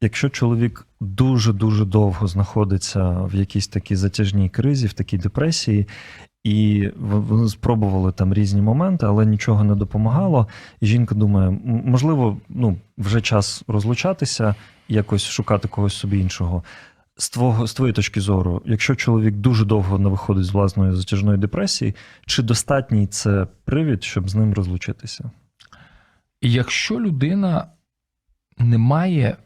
Якщо чоловік дуже дуже довго знаходиться в якійсь такій затяжній кризі, в такій депресії, і вони спробували там різні моменти, але нічого не допомагало. І жінка думає, можливо, ну вже час розлучатися, якось шукати когось собі іншого. З твого з твоєї точки зору, якщо чоловік дуже довго не виходить з власної затяжної депресії, чи достатній це привід, щоб з ним розлучитися? Якщо людина не має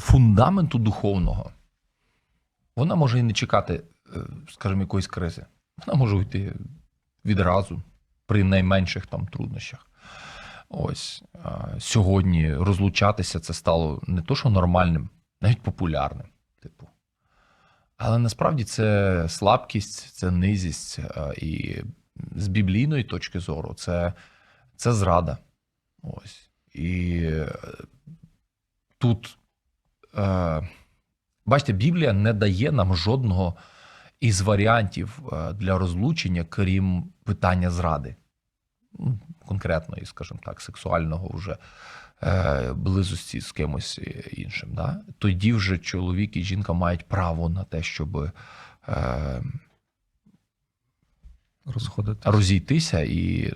фундаменту духовного, вона може і не чекати, е, скажімо, якоїсь кризи. Вона може уйти відразу при найменших там труднощах. Ось сьогодні розлучатися це стало не то, що нормальним, навіть популярним. Типу. Але насправді це слабкість, це низість. І з біблійної точки зору, це, це зрада. Ось. І е, тут, е, бачите, Біблія не дає нам жодного із варіантів е, для розлучення, крім питання зради. Ну, Конкретної, скажімо так, сексуального вже е, близості з кимось іншим. Да? Тоді вже чоловік і жінка мають право на те, щоб е, Розходитися? розійтися, і, е,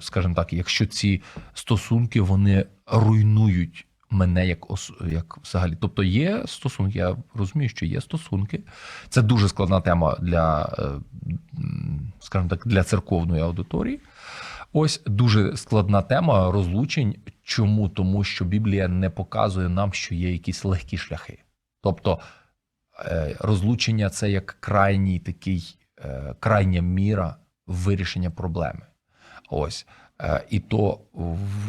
скажімо так, якщо ці стосунки вони руйнують мене як ос- як взагалі. Тобто є стосунки, я розумію, що є стосунки. Це дуже складна тема для, е, скажімо так, для церковної аудиторії. Ось дуже складна тема розлучень. Чому? Тому що Біблія не показує нам, що є якісь легкі шляхи. Тобто е, розлучення це як крайній такий, е, крайня міра вирішення проблеми. Ось. Е, І то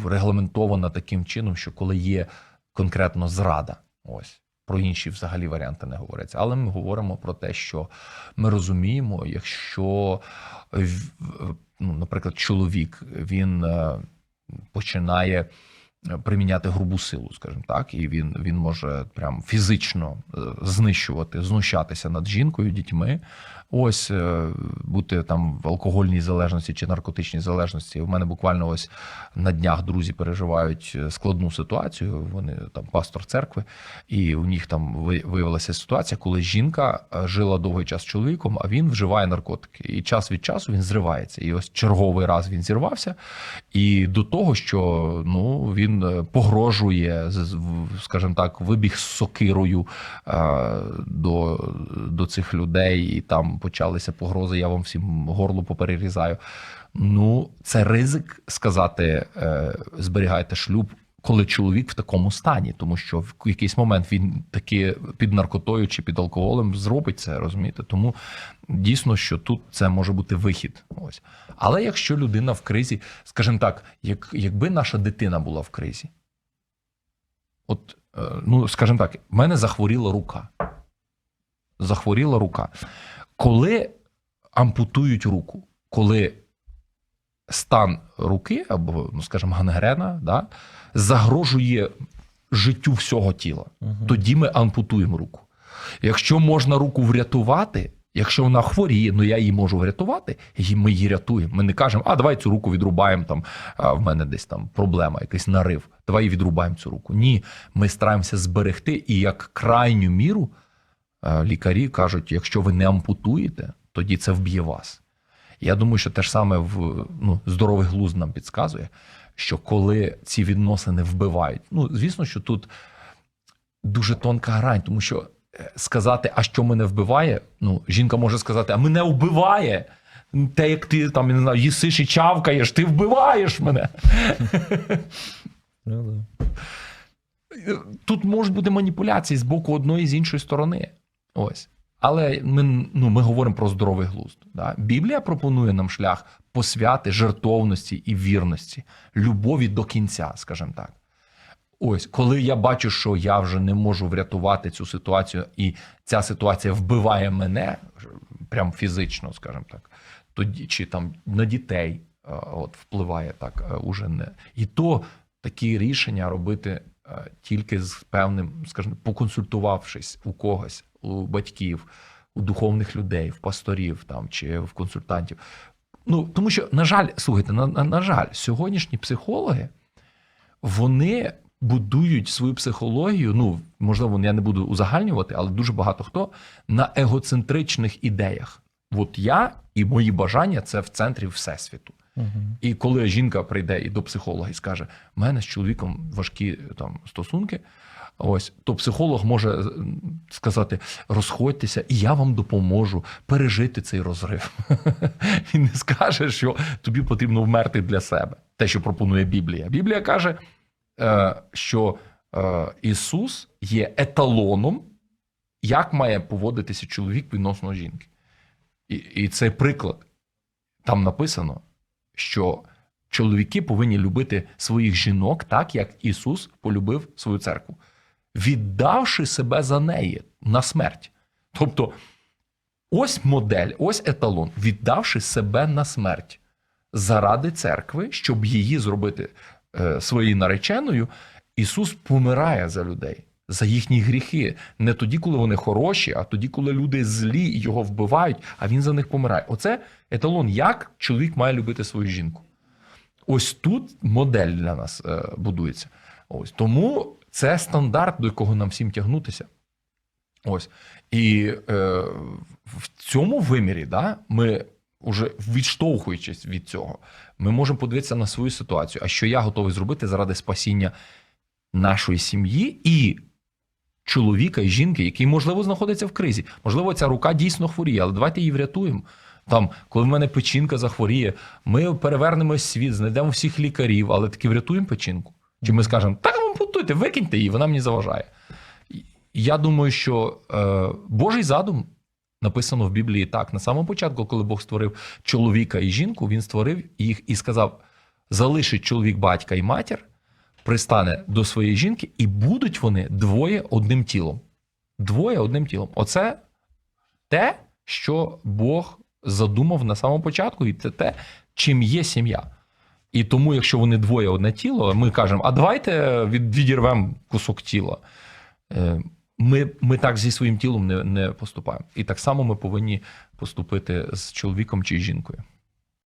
регламентовано таким чином, що коли є конкретно зрада, ось про інші взагалі варіанти не говориться. Але ми говоримо про те, що ми розуміємо, якщо, ну, наприклад, чоловік він е, починає приміняти грубу силу, скажімо так, і він, він може прям фізично е, знищувати, знущатися над жінкою, дітьми. Ось е, бути там в алкогольній залежності чи наркотичній залежності. У мене буквально ось на днях друзі переживають е, складну ситуацію. Вони там пастор церкви, і у них там виявилася ситуація, коли жінка жила довгий час з чоловіком, а він вживає наркотики. І час від часу він зривається. І ось черговий раз він зірвався. І до того, що ну він е, погрожує, скажімо так, вибіг з сокирою е, до, до цих людей, і там почалися погрози. Я вам всім горло поперерізаю. Ну, це ризик сказати: е, зберігайте шлюб. Коли чоловік в такому стані, тому що в якийсь момент він таки під наркотою чи під алкоголем зробить це, розумієте? Тому дійсно, що тут це може бути вихід. Ось. Але якщо людина в кризі, скажімо так, як, якби наша дитина була в кризі, от, е, ну, скажімо так, в мене захворіла рука. Захворіла рука. Коли ампутують руку, коли стан руки, або, ну, скажімо, гангрена, да, загрожує життю всього тіла, тоді ми ампутуємо руку. Якщо можна руку врятувати, якщо вона хворіє, ну я її можу врятувати, і ми її рятуємо. Ми не кажемо, а давай цю руку відрубаємо. Там а, в мене десь там проблема, якийсь нарив. Давай відрубаємо цю руку. Ні, ми стараємося зберегти, і як крайню міру е, лікарі кажуть: якщо ви не ампутуєте, тоді це вб'є вас. Я думаю, що те ж саме в ну, здоровий глузд нам підказує, що коли ці відносини вбивають, ну звісно, що тут дуже тонка грань, тому що е, сказати, а що мене вбиває, ну жінка може сказати, а мене вбиває. Те, як ти там я не знаю, їсиш і чавкаєш, ти вбиваєш мене. Ну. Тут можуть бути маніпуляції з боку одної і з іншої сторони. Ось. Але ми, ну, ми говоримо про здоровий глузд. Да? Біблія пропонує нам шлях посвяти, жертовності і вірності, любові до кінця, скажімо так. Ось, коли я бачу, що я вже не можу врятувати цю ситуацію, і ця ситуація вбиває мене прям фізично, скажімо так, тоді чи там на дітей е, от впливає так е, уже не і то такі рішення робити тільки з певним, скажімо, поконсультувавшись у когось, у батьків, у духовних людей, в пасторів там чи в консультантів. Ну тому що, на жаль, слухайте, на, на, на жаль, сьогоднішні психологи вони будують свою психологію. Ну, можливо, я не буду узагальнювати, але дуже багато хто на егоцентричних ідеях. От я і мої бажання це в центрі всесвіту. І коли жінка прийде і до психолога і скаже: у мене з чоловіком важкі там стосунки. Ось то психолог може е, сказати: розходьтеся, і я вам допоможу пережити цей розрив. Він не скаже, що тобі потрібно вмерти для себе. Те, що пропонує Біблія. Біблія каже, е, що е, Ісус є еталоном, як має поводитися чоловік відносно жінки. І, і це приклад. Там написано, що чоловіки повинні любити своїх жінок так, як Ісус полюбив свою церкву, віддавши себе за неї на смерть. Тобто, ось модель, ось еталон, віддавши себе на смерть заради церкви, щоб її зробити е, своєю нареченою, Ісус помирає за людей. За їхні гріхи не тоді, коли вони хороші, а тоді, коли люди злі і його вбивають, а він за них помирає. Оце еталон, як чоловік має любити свою жінку. Ось тут модель для нас е, будується. Ось тому це стандарт, до якого нам всім тягнутися. Ось. І е, в цьому вимірі, да, ми вже відштовхуючись від цього, ми можемо подивитися на свою ситуацію, а що я готовий зробити заради спасіння нашої сім'ї і чоловіка і жінки, який, можливо, знаходиться в кризі. Можливо, ця рука дійсно хворіє, але давайте її врятуємо. Там, коли в мене печінка захворіє, ми перевернемо світ, знайдемо всіх лікарів, але таки врятуємо печінку. Чи ми скажемо, так ампутуйте, викиньте її, вона мені заважає. Я думаю, що е, Божий задум написано в Біблії так. На самому початку, коли Бог створив чоловіка і жінку, він створив їх і сказав: залишить чоловік батька і матір, пристане до своєї жінки, і будуть вони двоє одним тілом. Двоє одним тілом. Оце те, що Бог задумав на самому початку, і це те, чим є сім'я. І тому, якщо вони двоє одне тіло, ми кажемо, а давайте відірвемо кусок тіла. Е, Ми, ми так зі своїм тілом не, не поступаємо. І так само ми повинні поступити з чоловіком чи жінкою.